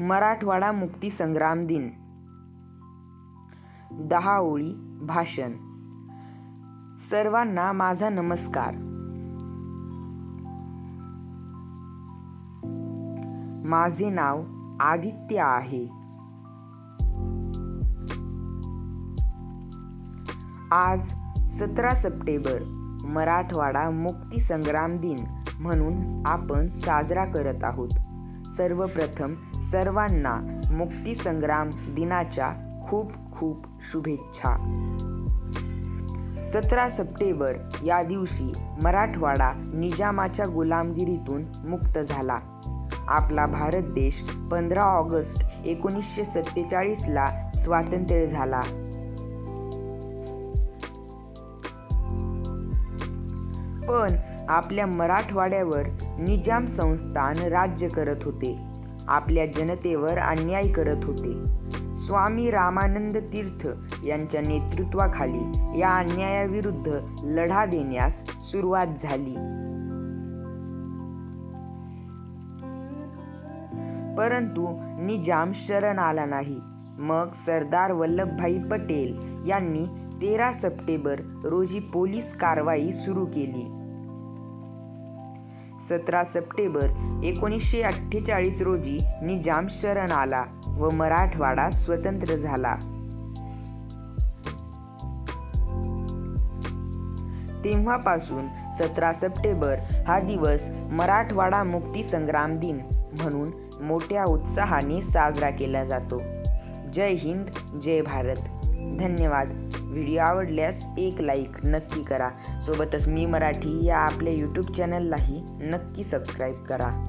मराठवाडा मुक्ती संग्राम दिन. दहा ओळी भाषण. सर्वांना माझा नमस्कार. माझे नाव आदित्य आहे. आज सतरा सप्टेंबर मराठवाडा मुक्ती संग्राम दिन म्हणून आपण साजरा करत आहोत. सर्वप्रथम सर्वांना मुक्तीसंग्राम दिनाच्या खूप खूप शुभेच्छा. सतरा सप्टेंबर या दिवशी मराठवाडा निजामाच्या गुलामगिरीतून मुक्त झाला. आपला भारत देश पंधरा ऑगस्ट एकोणीसशे सत्तेचाळीसला स्वातंत्र्य झाला. पण आपल्या मराठवाड्यावर निजाम संस्थान राज्य करत होते. आपल्या जनतेवर अन्याय करत होते. स्वामी रामानंद तीर्थ यांच्या नेतृत्वाखाली या अन्यायाविरुद्ध लढा देण्यास सुरुवात झाली. परंतु निजाम शरण आला नाही. मग सरदार वल्लभभाई पटेल यांनी तेरा सप्टेंबर रोजी पोलीस कारवाई सुरू केली. सतरा सप्टेंबर एकोणीसशे अठ्ठेचाळीस रोजी निजाम शरण आला व मराठवाडा स्वतंत्र झाला. तेव्हापासून सतरा सप्टेंबर हा दिवस मराठवाडा मुक्ती संग्राम दिन म्हणून मोठ्या उत्साहाने साजरा केला जातो. जय हिंद जय भारत. धन्यवाद. व्हिडिओ आवडल्यास एक लाईक नक्की करा. सोबतच मी मराठी या आपल्या यूट्यूब चॅनललाही नक्की सबस्क्राईब करा.